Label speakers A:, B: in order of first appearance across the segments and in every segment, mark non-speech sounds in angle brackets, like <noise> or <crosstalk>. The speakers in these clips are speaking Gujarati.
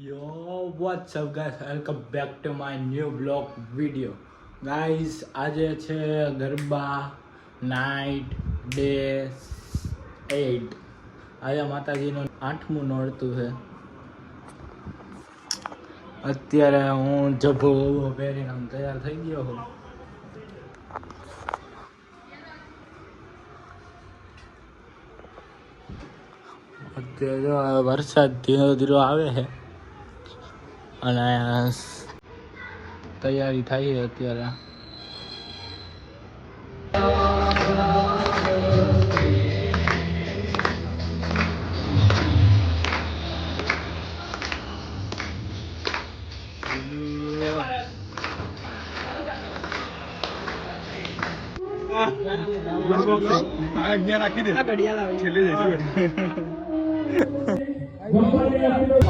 A: Yo, what's up guys? Welcome back to my new vlog video. Guys, આજે છે ગરબા નાઇટ ડે એટ આજે માતાજીનું આઠમું નોરતું છે અત્યારે હું જભો પહેરીને આમ તૈયાર થઈ ગયો છું અત્યારે વરસાદ ધીરો ધીરો આવે છે અને તૈયારી થાય છે અત્યારે. <laughs>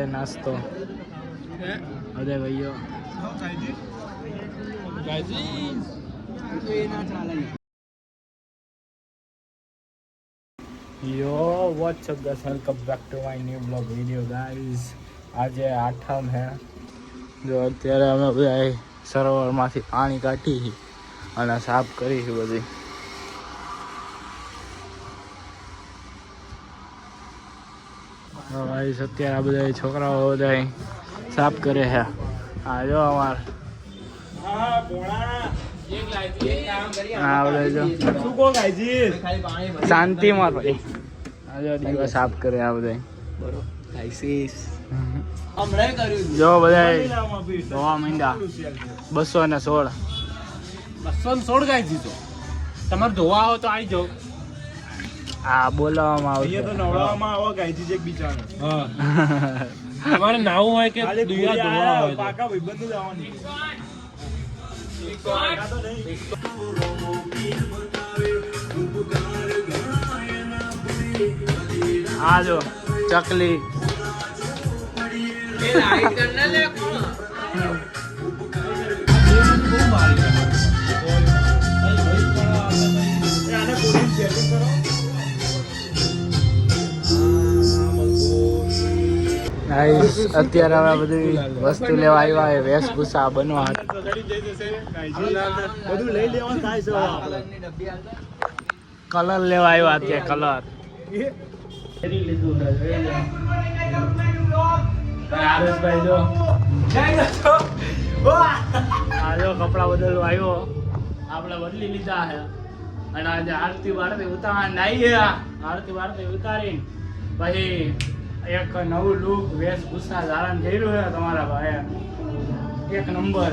A: અત્યારે નાસ્તો અરે ભાઈઓ yo what's up guys welcome back to my new blog video guys આજે આઠમ હે. જો અત્યારે અમે બધા સરોવરમાંથી પાણી કાઢી અને સાફ કરી છે બધી. ગાઈઝ અત્યારે આ બધા છોકરાઓ બધા સાફ કરે છે. આ જો અમાર.
B: શાંતિ
A: માં ભાઈ આ દિવસ સાફ કરે આ બધા જો બધા ધોવા માંડ્યા. બસો ને સોળ.
B: બસો ને સોળ ગાય જીતો તમારે ધોવા આવો તો આવી જાઓ.
A: આ બોલાવવામાં
B: અહીંયા તો
A: આવશે
B: નવડાવવામાં આવો ગાયજી જે બિચારો. હા. તમારે નાવું હોય કે દુનિયા ધોવા હોય પાકા ભાઈબંધ જ આવવાની
A: આ જો ચકલી. Guys, અત્યારે હવે બધી વસ્તુ લેવા આવ્યા છે વેશભૂષા બનવા.
B: બધું લઈ લેવા થાય છે
A: કલર લેવા આવ્યા અત્યારે કલર આ કપડા બદલવા આવ્યો. આપણે બદલી લીધા અને આજે આરતી વારતી ઉતાર નાઈ આરતી વારતી ઉતારી પછી એક નવું લુક વેશભૂષા ધારણ કર્યું છે તમારા ભાઈ એક નંબર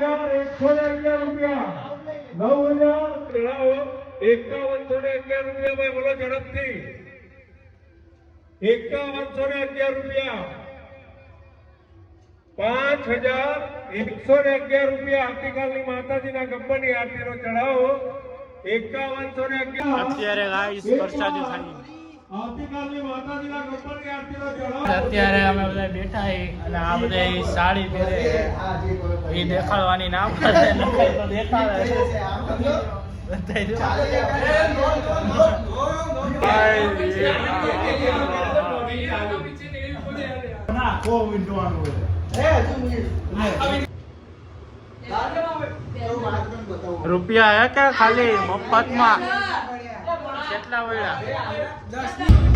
B: હજાર એકસો ને અગિયાર રૂપિયા. નવ હજાર જણાવો એકાવનસો ને અગિયાર રૂપિયા ભાઈ બોલો ઝડપથી. એકાવનસો ને અગિયાર રૂપિયા. પાંચ હજાર એકસો ને અગિયાર રૂપિયા આવતીકાલની માતાજીના ગબ્બરની આરતીનો ચઢાવો. એકાવનસો ને અગિયાર.
A: અત્યારે અત્યારે અમે બધા બેઠા અને આ બધા સાડી પહેરે એ દેખાડવાની ના પડે. દેખાડે રૂપિયા હે કે ખાલી મફતમાં? કેટલા વળ્યા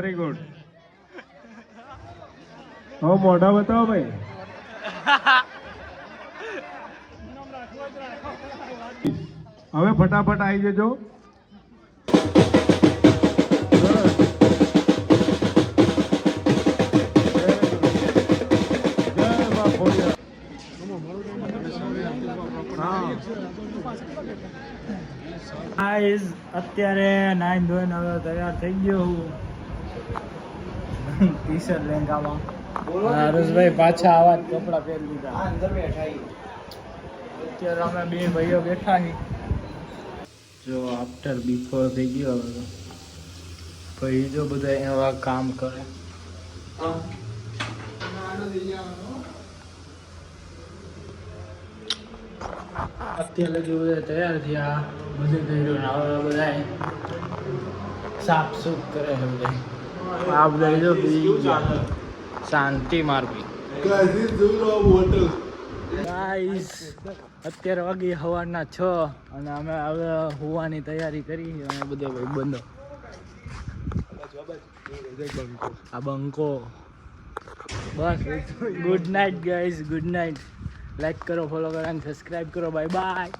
B: વેરી ગુડ હવે મોઢા બતાવો ભાઈ. હવે ફટાફટ આવી જજો.
A: અત્યારે નાઈન ધોઈને હવે તૈયાર થઈ ગયો હું. ટી શર્ટ લેંગામાં હરેશભાઈ પાછા આવા જ કપડાં પહેરી લીધા. અત્યારે અમે બે ભાઈઓ બેઠા છીએ. જો આફ્ટર બિફોર થઈ ગયો હવે તો. ભાઈ જો બધા એવા કામ કરે. અત્યારે લગી બધા તૈયાર થયા બધું કર્યું ને હવે બધા સાફ સુફ કરે છે બધા આ બધા શાંતિ મારવી ગાઈસ અત્યારે વાગી સવારના છ અને અમે હવે હોવાની તૈયારી કરી અને બધા ભાઈ બંધો. આ બંકો. બસ good night guys good night like કરો ફોલો કરો અને સબસ્ક્રાઈબ કરો. Bye bye